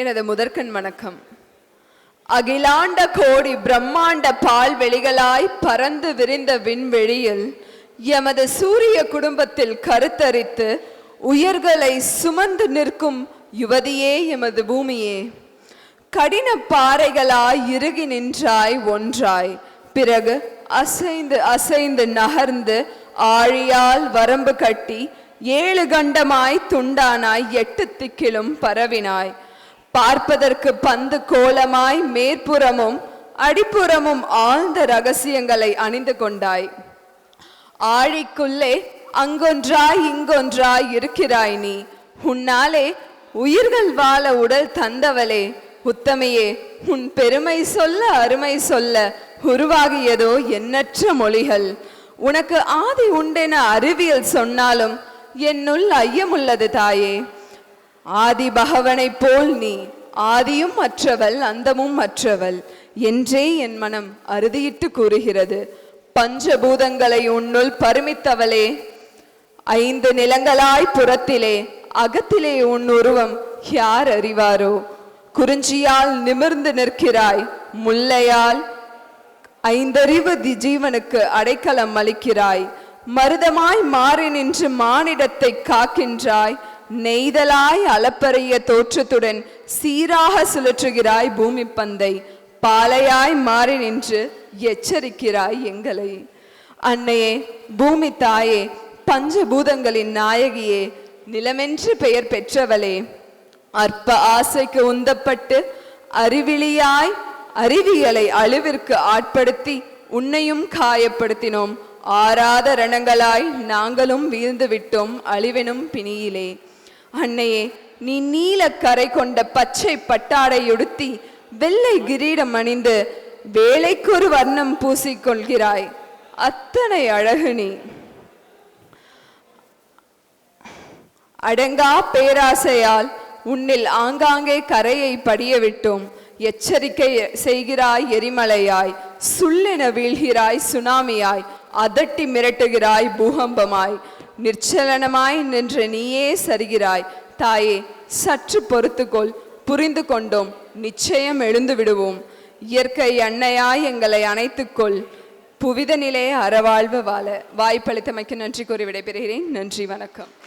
எனது முதற்கண் வணக்கம். அகிலாண்ட கோடி பிரம்மாண்ட பால்வெளிகளாய் பறந்து விரிந்த விண்வெளியில் எமது சூரிய குடும்பத்தில் கருத்தரித்து உயர்களை சுமந்து நிற்கும் யுவதியே எமது பூமியே. கடின பாறைகளாய் இறுகி நின்றாய் ஒன்றாய். பிறகு அசைந்து அசைந்து நகர்ந்து ஆழியால் வரம்பு கட்டி ஏழு கண்டமாய் துண்டானாய் எட்டு திக்கிலும் பரவினாய். பார்ப்பதற்கு பந்து கோலமாய் மேற்புறமும் அடிப்புறமும் ஆழ்ந்த ரகசியங்களை அணிந்து கொண்டாய். ஆழிக்குள்ளே அங்கொன்றாய் இங்கொன்றாய் இருக்கிறாய் நீ. உன்னாலே உயிர்கள் வாழ உடல் தந்தவளே. உத்தமையே உன் பெருமை சொல்ல அருமை சொல்ல உருவாகியதோ எண்ணற்ற மொழிகள். உனக்கு ஆதி உண்டென அறிவியல் சொன்னாலும் என்னுள் ஐயமுள்ளது தாயே. ஆதி பகவனைப் போல் நீ ஆதியும் மற்றவள் அந்தமும் மற்றவள் என்றே என் மனம் அறுதியிட்டு கூறுகிறது. பஞ்சபூதங்களை உன்னுள் பருமித்தவளே ஐந்து நிலங்களாய் புறத்திலே அகத்திலே உன் உருவம் யார் அறிவாரோ? குறிஞ்சியால் நிமிர்ந்து நிற்கிறாய் முல்லையால் ஐந்தறிவு தி ஜீவனுக்கு அடைக்கலம் அளிக்கிறாய். மருதமாய் மாறி நின்று மானிடத்தை காக்கின்றாய் நெய்தலாய் அளப்பரிய தோற்றத்துடன் சீராக சுழற்றுகிறாய் பூமி பந்தை பாலையாய் மாறி நின்று எச்சரிக்கிறாய் எங்களை. அன்னையே பூமி தாயே பஞ்சபூதங்களின் நாயகியே நிலமென்று பெயர் பெற்றவளே. அற்ப ஆசைக்கு உந்தப்பட்டு அறிவிலியாய் அறிவியலை அழிவிற்கு ஆட்படுத்தி உன்னையும் காயப்படுத்தினோம். ஆறாத ரணங்களாய் நாங்களும் வீழ்ந்து விட்டோம் அழிவெனும் பிணியிலே. அன்னையே நீ நீல கரை கொண்ட பச்சை பட்டாடையுடுத்தி வெள்ளை கிரீடம் அணிந்து வேலைக்கொரு வர்ணம் பூசிக்கொள்கிறாய். அத்தனை அழகு நீ. அடங்கா பேராசையால் உன்னில் ஆங்காங்கே கரையை படிய விட்டோம் எச்சரிக்கை செய்கிறாய் எரிமலையாய். சுள்ளென வீழ்கிறாய் சுனாமியாய். அதட்டி மிரட்டுகிறாய் பூகம்பமாய். நிச்சலனமாய் நின்று நீயே சரிகிறாய். தாயே சற்று பொறுத்துக்கொள். புரிந்து கொண்டோம். நிச்சயம் எழுந்து விடுவோம். இயற்கை அன்னையாய் எங்களை அணைத்துக்கொள். புவித நிலையை அறவாழ்வு வாழ. வாய்ப்பளித்தமைக்கு நன்றி கூறி விடைபெறுகிறேன். நன்றி வணக்கம்.